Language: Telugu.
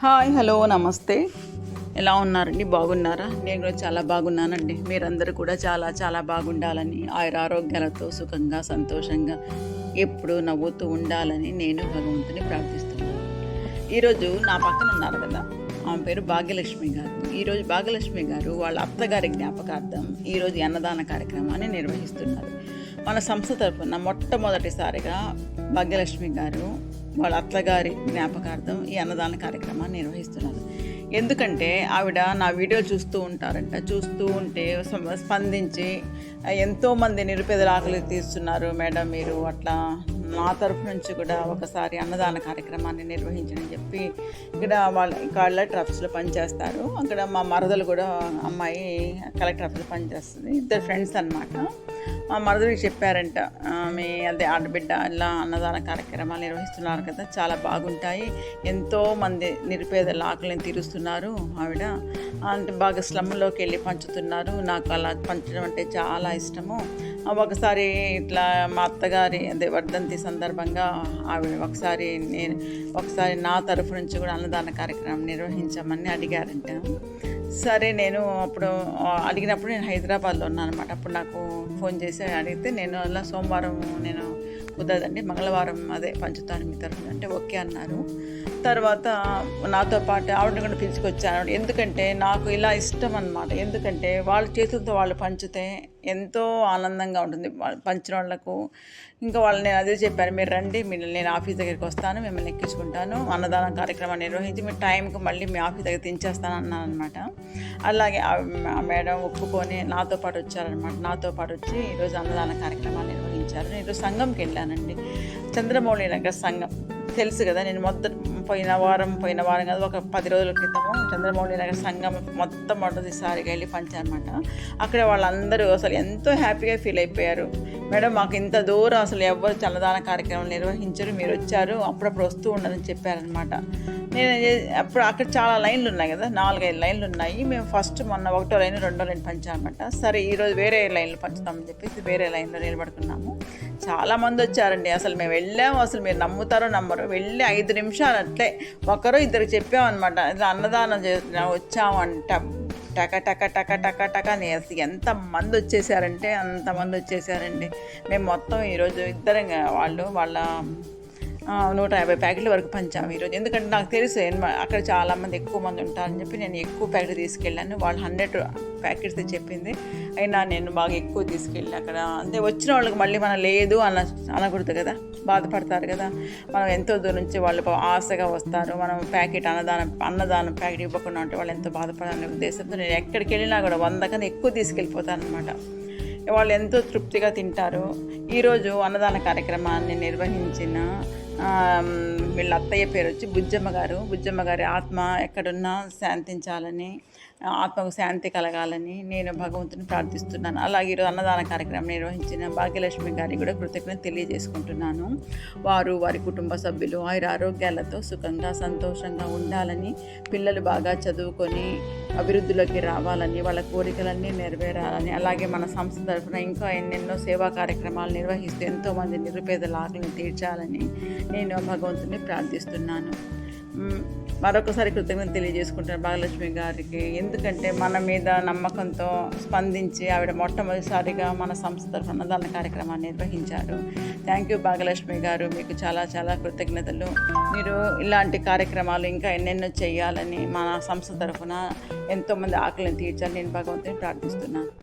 హాయ్ హలో నమస్తే. ఎలా ఉన్నారండి? బాగున్నారా? నేను కూడా చాలా బాగున్నానండి. మీరందరూ కూడా చాలా చాలా బాగుండాలని ఆయుర ఆరోగ్యాలతో సుఖంగా సంతోషంగా ఎప్పుడు నవ్వుతూ ఉండాలని నేను భగవంతుని ప్రార్థిస్తున్నాను. ఈరోజు నా పక్కన ఉన్నారు కదా ఆమె పేరు భాగ్యలక్ష్మి గారు. ఈరోజు భాగ్యలక్ష్మి గారు వాళ్ళ అత్తగారి జ్ఞాపకార్థం ఈరోజు అన్నదాన కార్యక్రమాన్ని నిర్వహిస్తున్నారు. మన సంస్థ తరఫున మొట్టమొదటిసారిగా భాగ్యలక్ష్మి గారు వాళ్ళ అత్తగారి జ్ఞాపకార్థం ఈ అన్నదాన కార్యక్రమాన్ని నిర్వహిస్తున్నారు. ఎందుకంటే ఆవిడ నా వీడియో చూస్తూ ఉంటారంట. చూస్తూ ఉంటే స్పందించి ఎంతోమంది నిరుపేదల ఆకలి తీస్తున్నారు. మేడం మీరు అట్లా నా తరఫు నుంచి కూడా ఒకసారి అన్నదాన కార్యక్రమాన్ని నిర్వహించని చెప్పి ఇక్కడ వాళ్ళ కలెక్టర్ ఆఫీస్లో పనిచేస్తారు. అక్కడ మా మరదలు కూడా అమ్మాయి కలెక్టర్ ఆఫీస్లో పనిచేస్తుంది. ఇద్దరు ఫ్రెండ్స్ అన్నమాట. మా చెప్పారంట మీ అదే ఆడబిడ్డ ఇలా అన్నదాన కార్యక్రమాలు నిర్వహిస్తున్నారు కదా చాలా బాగుంటాయి. ఎంతో మంది నిరుపేద లాకులను తీరుస్తున్నారు ఆవిడ. అంటే బాగా స్లమ్లోకి వెళ్ళి పంచుతున్నారు. నాకు అలా పంచడం అంటే చాలా ఇష్టము. ఒకసారి ఇట్లా మా అత్తగారి అదే వర్ధంతి సందర్భంగా ఆవిడ ఒకసారి నేను ఒకసారి నా తరఫు నుంచి కూడా అన్నదాన కార్యక్రమం నిర్వహించమని అడిగారంట. సరే నేను అప్పుడు అడిగినప్పుడు నేను హైదరాబాద్లో ఉన్నాను అనమాట అప్పుడు నాకు ఫోన్ చేసి అడిగితే నేను అలా సోమవారం నేను కుదరదండి మంగళవారం అదే పంచుతాను మీ తరఫున అంటే ఓకే అన్నారు. తర్వాత నాతో పాటు ఆవిడని కూడా పిలుచుకొచ్చాను. ఎందుకంటే నాకు ఇలా ఇష్టం అనమాట ఎందుకంటే వాళ్ళ చేతులతో వాళ్ళు పంచితే ఎంతో ఆనందంగా ఉంటుంది. పంచిన వాళ్ళకు. ఇంకా వాళ్ళు నేను అదే చెప్పాను మీరు రండి మీరు నేను ఆఫీస్ దగ్గరికి వస్తాను మిమ్మల్ని ఎక్కించుకుంటాను అన్నదానం కార్యక్రమాన్ని నిర్వహించి మీ టైంకి మళ్ళీ మీ ఆఫీస్ దగ్గర దించేస్తాను అన్నాను అనమాట అలాగే ఆ మేడం ఒప్పుకొని నాతో పాటు వచ్చారనమాట నాతో పాటు వచ్చి ఈరోజు అన్నదాన కార్యక్రమాన్ని నిర్వహించారు. నేను ఈరోజు సంఘంకి వెళ్ళానండి. చంద్రమౌళి నగర్ సంఘం. తెలుసు కదా నేను మొదటి పోయిన వారం పోయిన వారం కాదు ఒక పది రోజుల క్రితము చంద్రమౌళి నగర్ సంఘం మొత్తం మొదటిసారిగా వెళ్ళి పంచారనమాట అక్కడ వాళ్ళందరూ అసలు ఎంతో హ్యాపీగా ఫీల్ అయిపోయారు. మేడం మాకు ఇంత దూరం అసలు ఎవరు చల్లదాన కార్యక్రమం నిర్వహించరు మీరు వచ్చారు అప్పుడప్పుడు వస్తూ ఉండదని చెప్పారనమాట నేను అప్పుడు అక్కడ చాలా లైన్లు ఉన్నాయి కదా నాలుగైదు లైన్లు ఉన్నాయి. మేము ఫస్ట్ మొన్న ఒకటో లైన్ రెండో లైన్ పంచామన్నమాట సరే ఈరోజు వేరే లైన్లు పంచుతామని చెప్పేసి వేరే లైన్లో నిలబడుకున్నాము. చాలా మంది వచ్చారండి. అసలు మేము వెళ్ళాము అసలు మీరు నమ్ముతారో నమ్మరు వెళ్ళి ఐదు నిమిషాలు అట్లే ఒకరు ఇద్దరు చెప్పామన్నమాట. ఇట్లా అన్నదానం చేస్తున్నా వచ్చామంట. టక టక టక టక టక అని అసలు ఎంత మంది వచ్చేసారంటే అంతమంది వచ్చేసారండి. మేము మొత్తం ఈరోజు ఇద్దరం వాళ్ళు వాళ్ళ నూట యాభై ప్యాకెట్ల వరకు పంచాము ఈరోజు. ఎందుకంటే నాకు తెలుసు అక్కడ చాలా మంది ఎక్కువ మంది ఉంటారని చెప్పి నేను ఎక్కువ ప్యాకెట్ తీసుకెళ్ళాను. వాళ్ళు హండ్రెడ్ ప్యాకెట్స్ చెప్పింది. అయినా నేను బాగా ఎక్కువ తీసుకెళ్ళి అక్కడ. అంటే వచ్చిన వాళ్ళకి మళ్ళీ మనం లేదు అన్న అనకూడదు కదా. బాధపడతారు కదా. మనం ఎంతో దూరం నుంచి వాళ్ళు ఆశగా వస్తారు. మనం ప్యాకెట్ అన్నదానం అన్నదానం ప్యాకెట్ ఇవ్వకుండా ఉంటే వాళ్ళు ఎంతో బాధపడాలనే ఉద్దేశంతో నేను ఎక్కడికి వెళ్ళినా కూడా వంద కన్నా ఎక్కువ తీసుకెళ్ళిపోతాను అనమాట వాళ్ళు ఎంతో తృప్తిగా తింటారు. ఈరోజు అన్నదాన కార్యక్రమాన్ని నిర్వహించిన వీళ్ళ అత్తయ్య పేరు వచ్చి బుజ్జమ్మ గారు. బుజ్జమ్మ గారి ఆత్మ ఎక్కడున్నా శాంతించాలని ఆత్మకు శాంతి కలగాలని నేను భగవంతుని ప్రార్థిస్తున్నాను. అలాగే ఈరోజు అన్నదాన కార్యక్రమం నిర్వహించిన భాగ్యలక్ష్మి గారికి కూడా కృతజ్ఞత తెలియజేసుకుంటున్నాను. వారు వారి కుటుంబ సభ్యులు వారి ఆరోగ్యాలతో సుఖంగా సంతోషంగా ఉండాలని పిల్లలు బాగా చదువుకొని అభివృద్ధిలోకి రావాలని వాళ్ళ కోరికలన్నీ నెరవేరాలని అలాగే మన సంస్థ తరఫున ఇంకా ఎన్నెన్నో సేవా కార్యక్రమాలు నిర్వహిస్తూ ఎంతోమంది నిరుపేదల ఆకలిని తీర్చాలని నేను భగవంతుని ప్రార్థిస్తున్నాను. మరొకసారి కృతజ్ఞత తెలియజేసుకుంటారు భాగలక్ష్మి గారికి. ఎందుకంటే మన మీద నమ్మకంతో స్పందించి ఆవిడ మొట్టమొదటిసారిగా మన సంస్థ తరఫున అన్నదాన కార్యక్రమాన్ని నిర్వహించారు. థ్యాంక్ యూ భాగలక్ష్మి గారు. మీకు చాలా చాలా కృతజ్ఞతలు. మీరు ఇలాంటి కార్యక్రమాలు ఇంకా ఎన్నెన్నో చేయాలని మన సంస్థ తరఫున ఎంతోమంది ఆకలిని తీర్చాలని నేను భగవంతుని ప్రార్థిస్తున్నాను.